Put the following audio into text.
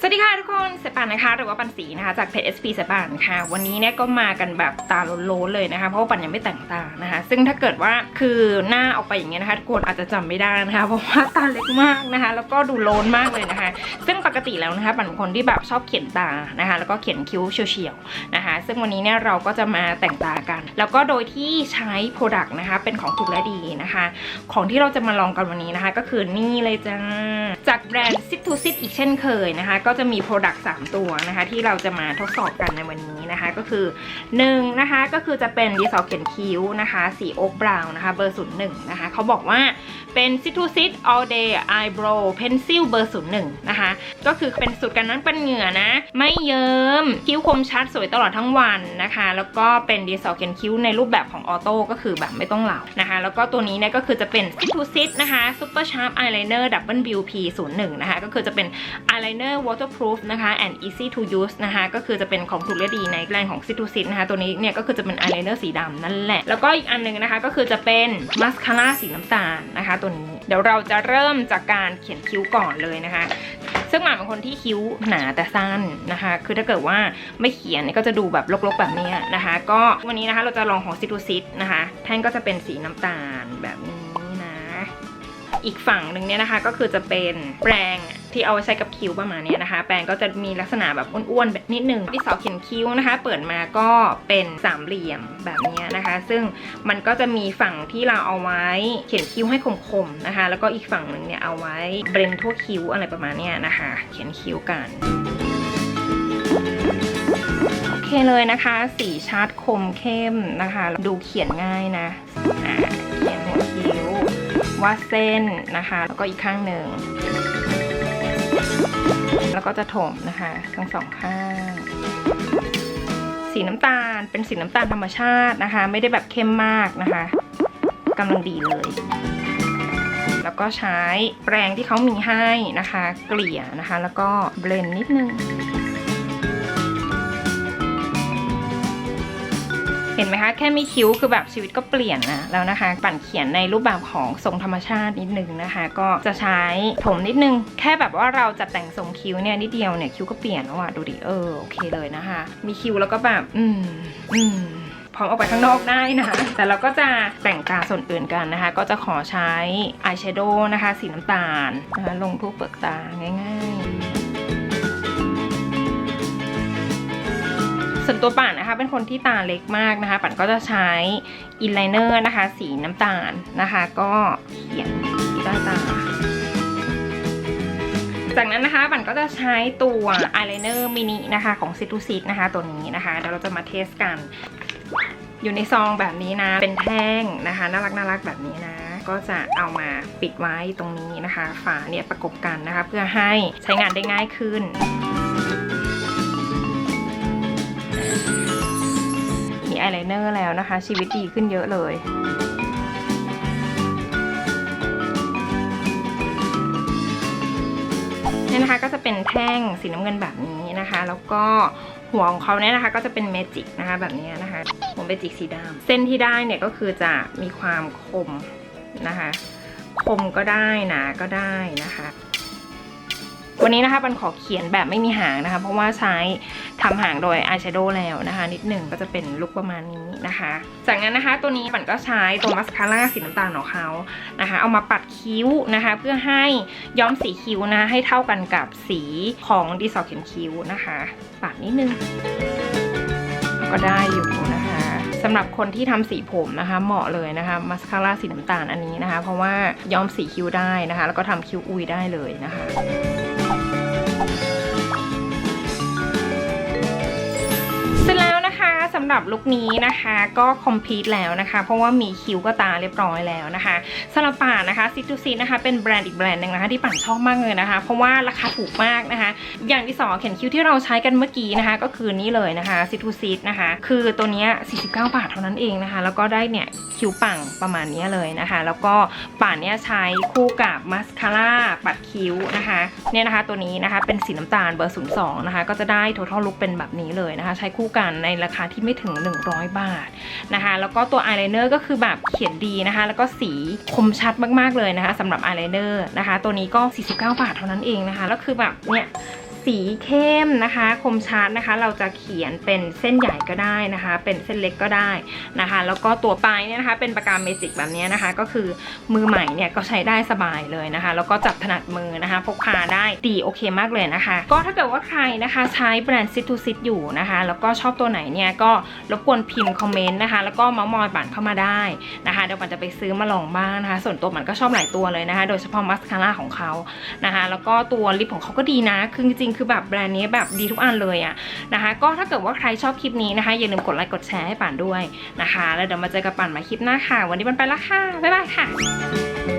สวัสดีค่ะทุกคนเสปานนะคะ หรือว่าปันสีนะคะ จากเพจ SP เสปานค่ะ วันนี้เนี่ยก็มากันแบบตาโลนๆเลยนะคะ เพราะว่าปันยังไม่แต่งตานะคะ ซึ่งถ้าเกิดว่าคือหน้าออกไปอย่างเงี้ยนะคะทุกคนอาจจะจำไม่ได้นะคะ เพราะว่าตาเล็กมากนะคะ แล้วก็ดูโลนมากเลยนะคะ ซึ่งปกติแล้วนะคะปันเป็นคนที่แบบชอบเขียนตานะคะ แล้วก็เขียนคิ้วเฉียวๆนะคะ ซึ่งวันนี้เนี่ยเราก็จะมาแต่งตากัน แล้วก็โดยที่ใช้โปรดักต์นะคะ เป็นของถูกและดีนะคะ ของที่เราจะมาลองกันวันนี้นะคะ ก็คือนี่เลยจ้าจากแบรนด์ Sit to Sit อีกเช่นเคยนะคะก็จะมี Product 3 ตัวนะคะ ที่เราจะมาทดสอบกันในวันนี้นะคะ ก็คือ1นะคะก็คือจะเป็นดีซอเขียนคิ้วนะคะสีโอ๊กบราวน์นะคะเบอร์01นย์หนึ่งนะคะเขาบอกว่าเป็น Sit to Sit All Day Eyebrow Pencil เบอร์01นย์หนึ่งนะคะก็คือเป็นสูตรกันนั้นเป็นเหงื่อนะ ไม่เยิ้มคิ้วคมชัดสวยตลอดทั้งวันนะคะ แล้วก็เป็นดีซอเขียนคิ้วในรูปแบบของออโต้ก็คือแบบไม่ต้องเหลานะคะ แล้วก็ตัวนี้เนี่ยก็คือจะเป็น Sit to Sit นะคะ Super Sharp Eyeliner Double bp 01นะคะก็คือจะเป็น eyeliner waterproof นะคะ and easy to use นะคะ ก็คือจะเป็นของถูกและดีในแบรนด์ของ Sit to Sit นะคะ ตัวนี้เนี่ยก็คือจะเป็น eyeliner สีดำนั่นแหละ แล้วก็อีกอันหนึงนะคะก็คือจะเป็นมาสคาร่าสีน้ำตาลนะคะ ตัวนี้ เดี๋ยวเราจะเริ่มจากการเขียนคิ้วก่อนเลยนะคะซึ่งหมาเป็นคนที่คิ้วหนาแต่สั้นนะคะ คือถ้าเกิดว่าไม่เขียนก็จะดูแบบรกๆแบบนี้นะคะ ก็วันนี้นะคะเราจะลองของซิทูซิตนะคะ แท่งก็จะเป็นสีน้ำตาลแบบนี้ อีกฝั่งหนึ่งเนี่ยนะคะ ก็คือจะเป็นแปรงที่เอาไว้ใช้กับคิ้วประมาณนี้นะคะ แปรงก็จะมีลักษณะแบบอ้วนๆแบบนิดนึงที่สาเขียนคิ้วนะคะ เปิดมาก็เป็นสามเหลี่ยมแบบนี้นะคะ ซึ่งมันก็จะมีฝั่งที่เราเอาไว้เขียนคิ้วให้คมๆนะคะ แล้วก็อีกฝั่งหนึ่งเนี่ยเอาไว้เบรนทั่วคิ้วอะไรประมาณนี้นะคะ เขียนคิ้วกันโอเคเลยนะคะ สีชัดคมเข้มนะคะ ดูเขียนง่ายนะอ่า วาดเส้นนะคะ แล้วก็อีกข้างหนึ่ง แล้วก็จะถมนะคะ ทั้งสองข้าง สีน้ำตาลเป็นสีน้ำตาลธรรมชาตินะคะ ไม่ได้แบบเข้มมากนะคะกำลังดีเลย แล้วก็ใช้แปรงที่เขามีให้นะคะ เกลี่ยนะคะ แล้วก็เบลนนิดนึง เห็นไหมคะแค่มีคิ้วคือแบบชีวิตก็เปลี่ยนนะแล้วนะคะ ปั่นเขียนในรูปแบบของทรงธรรมชาตินิดนึงนะคะ ก็จะใช้ถมนิดนึง แค่แบบว่าเราจะแต่งทรงคิ้วเนี่ยนิดเดียวเนี่ยคิ้วก็เปลี่ยนแล้วอะดูดิเออโอเคเลยนะคะ มีคิ้วแล้วก็แบบอืมอืมพร้อมออกไปข้างนอกได้นะคะแต่เราก็จะแต่งตาส่วนอื่นกันนะคะ ก็จะขอใช้อายแชโดว์นะคะ สีน้ำตาลนะคะลงทั่วเปลือกตาง่าย ๆ ส่วนตัวป่านนะคะ เป็นคนที่ตาเล็กมากนะคะ ป่านก็จะใช้อินไลเนอร์นะคะ สีน้ำตาลนะคะ ก็เขียนที่ใต้ตา จากนั้นนะคะป่านก็จะใช้ตัวอายไลเนอร์มินินะคะ ของซิตูซิตนะคะ ตัวนี้นะคะเดี๋ยวเราจะมาเทสกัน อยู่ในซองแบบนี้นะ เป็นแท่งนะคะน่ารักน่ารักแบบนี้นะก็จะเอามาปิดไว้ตรงนี้นะคะ ฝาเนี่ยประกบกันนะคะ เพื่อให้ใช้งานได้ง่ายขึ้น อายไลเนอร์แล้วนะคะ ชีวิตดีขึ้นเยอะเลยนี่นะคะก็จะเป็นแท่งสีน้ำเงินแบบนี้นะคะ แล้วก็หัวของเขาเนี่ยนะคะก็จะเป็นเมจิกนะคะแบบนี้นะคะหัวเมจิกสีดำเส้นที่ได้เนี่ยก็คือจะมีความคมนะคะ คมก็ได้หนาก็ได้นะคะ วันนี้นะคะปันขอเขียนแบบไม่มีหางนะคะ เพราะว่าใช้ทำหางโดยอายแชโดว์แล้วนะคะ นิดหนึ่งก็จะเป็นลุคประมาณนี้นะคะ จากนั้นนะคะตัวนี้ปันก็ใช้ตัวมัสคาร่าสีน้ำตาลของเขานะคะ เอามาปัดคิ้วนะคะ เพื่อให้ย้อมสีคิ้วนะให้เท่ากันกับสีของดีซอร์เขียนคิ้วนะคะ ปัดนิดนึง ก็ได้อยู่นะคะสำหรับคนที่ทำสีผมนะคะ เหมาะเลยนะคะมัสคาร่าสีน้ำตาลอันนี้นะคะ เพราะว่าย้อมสีคิ้วได้นะคะ แล้วก็ทำคิ้วอุยได้เลยนะคะำหรับลุคนี้นะคะก็คอมพลีทแล้วนะคะ เพราะว่ามีคิ้วก็ตาเรียบร้อยแล้วนะคะสำหรับป่านนะคะซิตูซีนะคะเป็นแบรนด์อีกแบรนด์หนึ่งนะคะที่ป่านชอบมากเลยนะคะ เพราะว่าราคาถูกมากนะคะ อย่างที่สองเขียนคิ้วที่เราใช้กันเมื่อกี้นะคะ ก็คือนี่เลยนะคะซิตูซีนะคะ คือตัวนี้49 บาทเท่านั้นเองนะคะ แล้วก็ได้เนี่ยคิ้วปังประมาณนี้เลยนะคะ แล้วก็ป่านเนี่ยใช้คู่กับมัสคาร่าปัดคิ้วนะคะเนี่ยนะคะตัวนี้นะคะเป็นสีน้ำตาลเบอร์02นะคะก็จะได้ total look เป็นแบบนี้เลยนะคะ ใช้คู่กันในราคาที่ไม่ถึง 100 บาทนะคะ แล้วก็ตัวอายไลเนอร์ก็คือแบบเขียนดีนะคะ แล้วก็สีคมชัดมากๆเลยนะคะสำหรับอายไลเนอร์นะคะ ตัวนี้ก็ 49 บาทเท่านั้นเองนะคะ แล้วคือแบบเนี่ย สีเข้มนะคะ คมชัดนะคะ เราจะเขียนเป็นเส้นใหญ่ก็ได้นะคะ เป็นเส้นเล็กก็ได้นะคะ แล้วก็ตัวปลายเนี่ยนะคะ เป็นปากกาเมจิกแบบนี้นะคะ ก็คือมือใหม่เนี่ยก็ใช้ได้สบายเลยนะคะ แล้วก็จับถนัดมือนะคะ พกพาได้ดีโอเคมากเลยนะคะ ก็ถ้าเกิดว่าใครนะคะใช้แบรนด์ซิทูซิตอยู่นะคะ แล้วก็ชอบตัวไหนเนี่ยก็รบกวนพิมพ์คอมเมนต์นะคะ แล้วก็เมาส์มอยปั่นเข้ามาได้นะคะ เดี๋ยวปั่นจะไปซื้อมาลองบ้างนะคะ ส่วนตัวมันก็ชอบหลายตัวเลยนะคะ โดยเฉพาะมัสคาร่าของเขานะคะ แล้วก็ตัวลิปของเขาก็ดีนะ คือจริงคือแบบแบรนด์นี้แบบดีทุกอันเลยอะนะคะ ก็ถ้าเกิดว่าใครชอบคลิปนี้นะคะ อย่าลืมกดไลค์กดแชร์ให้ป่านด้วยนะคะ แล้วเดี๋ยวมาเจอกับป่านใหมาคลิปหน้าค่ะ วันนี้มันไปแล้วค่ะ บ๊ายบายค่ะ